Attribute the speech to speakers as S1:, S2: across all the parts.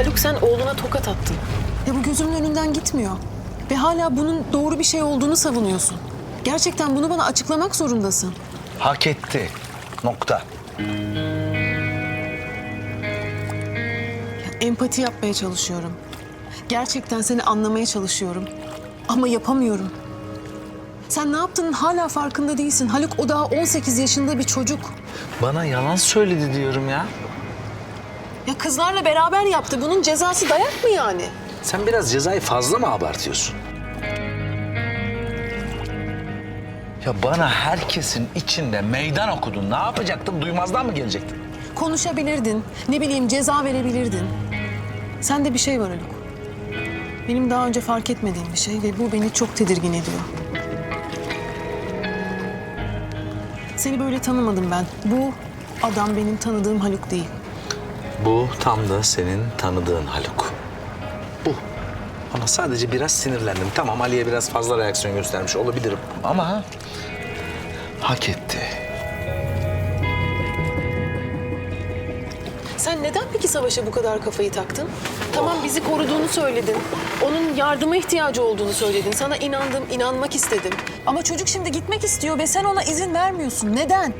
S1: Haluk sen oğluna tokat attın. Ya bu gözümün önünden gitmiyor. Ve hala bunun doğru bir şey olduğunu savunuyorsun. Gerçekten bunu bana açıklamak zorundasın.
S2: Hak etti. Nokta.
S1: Empati yapmaya çalışıyorum. Gerçekten seni anlamaya çalışıyorum. Ama yapamıyorum. Sen ne yaptığının hala farkında değilsin. Haluk o daha 18 yaşında bir çocuk.
S2: Bana yalan söyledi diyorum ya.
S1: Ya kızlarla beraber yaptı. Bunun cezası dayak mı yani?
S2: Sen biraz cezayı fazla mı abartıyorsun? Ya bana herkesin içinde meydan okudun. Ne yapacaktın? Duymazdan mı gelecektin?
S1: Konuşabilirdin. Ne bileyim ceza verebilirdin. Sende bir şey var Haluk. Benim daha önce fark etmediğim bir şey ve bu beni çok tedirgin ediyor. Seni böyle tanımadım ben. Bu adam benim tanıdığım Haluk değil.
S2: Bu tam da senin tanıdığın Haluk. Bu. Ama sadece biraz sinirlendim. Tamam Ali'ye biraz fazla reaksiyon göstermiş olabilirim. Ama hak etti.
S1: Sen neden peki Savaş'a bu kadar kafayı taktın? Tamam bizi koruduğunu söyledin. Onun yardıma ihtiyacı olduğunu söyledin. Sana inandım, inanmak istedim. Ama çocuk şimdi gitmek istiyor ve sen ona izin vermiyorsun. Neden?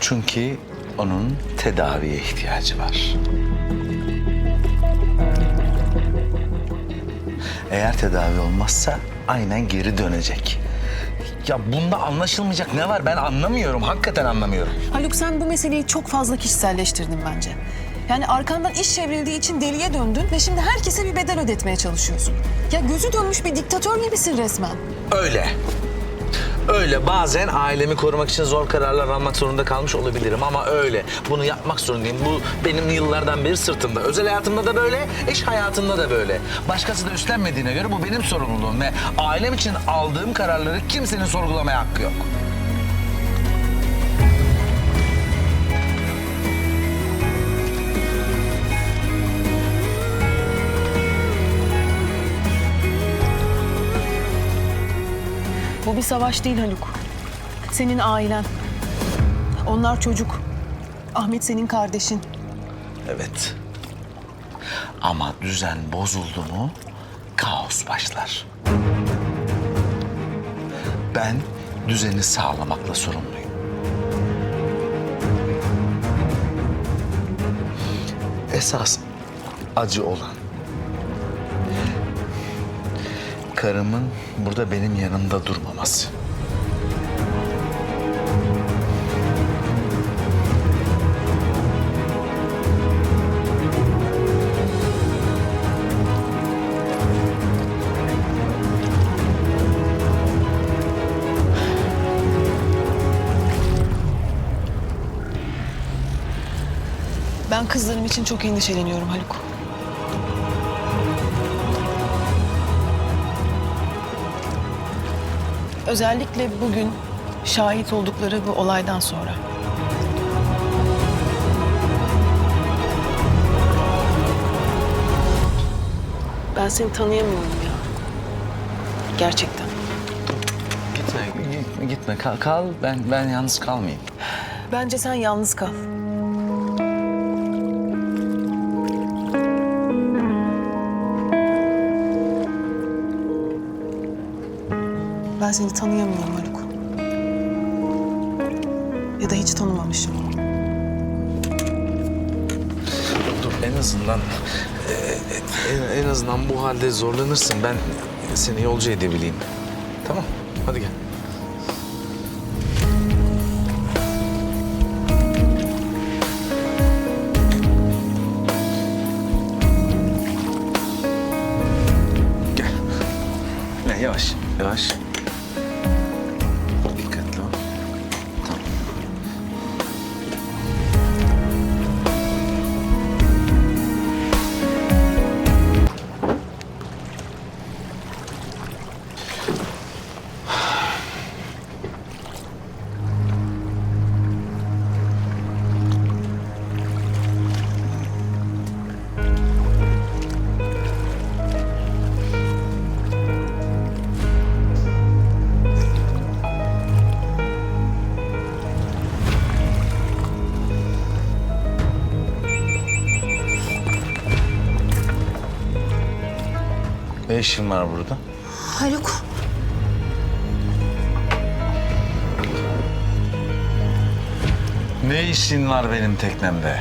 S2: Çünkü onun tedaviye ihtiyacı var. Eğer tedavi olmazsa aynen geri dönecek. Ya bunda anlaşılmayacak ne var ben anlamıyorum. Hakikaten anlamıyorum.
S1: Haluk sen bu meseleyi çok fazla kişiselleştirdin bence. Yani arkandan iş çevrildiği için deliye döndün ve şimdi herkese bir bedel ödetmeye çalışıyorsun. Ya gözü dönmüş bir diktatör gibisin resmen.
S2: Öyle. Öyle bazen ailemi korumak için zor kararlar almak zorunda kalmış olabilirim ama öyle. Bunu yapmak zorundayım. Bu benim yıllardan beri sırtımda. Özel hayatımda da böyle, iş hayatımda da böyle. Başkası da üstlenmediğine göre bu benim sorumluluğum ve ailem için aldığım kararları kimsenin sorgulamaya hakkı yok.
S1: Bir savaş değil Haluk. Senin ailen. Onlar çocuk. Ahmet senin kardeşin.
S2: Evet. Ama düzen bozuldu mu kaos başlar. Ben düzeni sağlamakla sorumluyum. Esas acı olan karımın burada benim yanımda durmaması.
S1: Ben kızlarım için çok endişeleniyorum Haluk. Özellikle bugün şahit oldukları bu olaydan sonra. Ben seni tanıyamıyorum ya. Gerçekten.
S2: Gitme, gitme. Kal, kal. Ben ben yalnız kalmayayım.
S1: Bence sen yalnız kal. Ben seni tanıyamıyorum Haluk. Ya da hiç tanımamışım.
S2: Dur en azından e, en, en azından bu halde zorlanırsın. Ben seni yolcu edebileyim. Tamam. Hadi gel. Gel. Ne yavaş, yavaş. Ne işin var burada?
S3: Haluk.
S2: Ne işin var benim teknemde?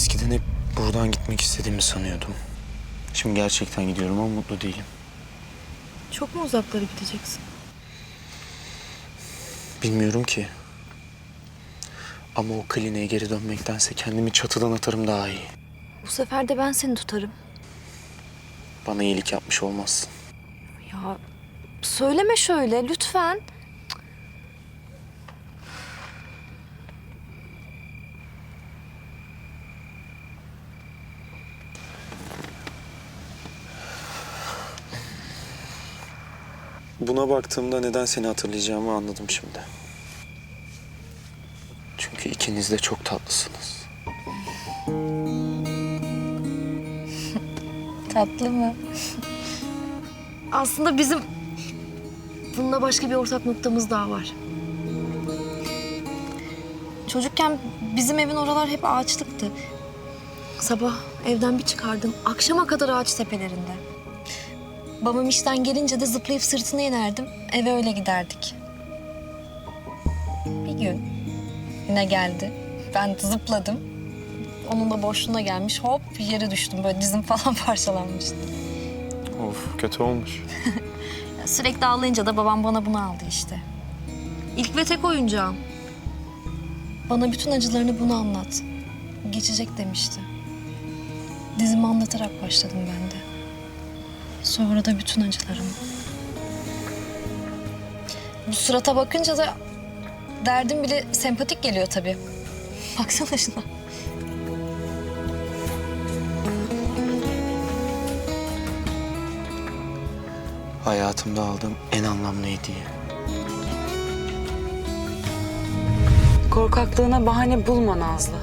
S4: Eskiden hep buradan gitmek istediğimi sanıyordum. Şimdi gerçekten gidiyorum ama mutlu değilim.
S3: Çok mu uzaklara gideceksin?
S4: Bilmiyorum ki. Ama o kliniğe geri dönmektense kendimi çatıdan atarım daha iyi.
S3: Bu sefer de ben seni tutarım.
S4: Bana iyilik yapmış olmazsın.
S3: Ya söyleme şöyle lütfen.
S4: Buna baktığımda neden seni hatırlayacağımı anladım şimdi. Çünkü ikiniz de çok tatlısınız.
S3: Tatlı mı? Aslında bizim bununla başka bir ortak noktamız daha var. Çocukken bizim evin oralar hep ağaçlıktı. Sabah evden bir çıkardım. Akşama kadar ağaç tepelerinde. Babam işten gelince de zıplayıp sırtına inerdim. Eve öyle giderdik. Bir gün yine geldi. Ben zıpladım. Onun da boşluğuna gelmiş. Hop yere düştüm. Böyle dizim falan parçalanmıştı.
S4: Of kötü olmuş.
S3: Sürekli ağlayınca da babam bana bunu aldı işte. İlk ve tek oyuncağım. Bana bütün acılarını bunu anlat. Geçecek demişti. Dizimi anlatarak başladım ben de. Sonra da bütün acılarımı. Bu surata bakınca da derdim bile sempatik geliyor tabii. Baksana şuna.
S4: Hayatımda aldığım en anlamlı hediye.
S5: Korkaklığına bahane bulma Nazlı.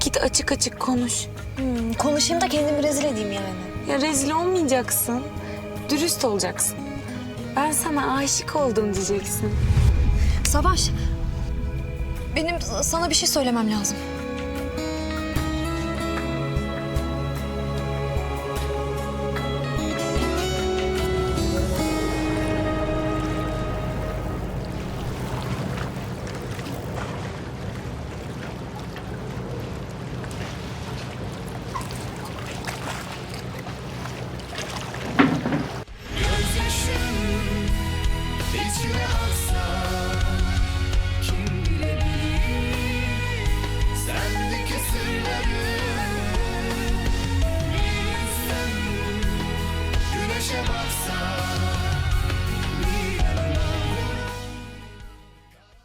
S5: Git açık açık konuş.
S3: Hmm, konuşayım da kendimi rezil edeyim yani.
S5: Ya rezil olmayacaksın. Dürüst olacaksın. Ben sana aşık oldum diyeceksin.
S3: Savaş, benim sana bir şey söylemem lazım.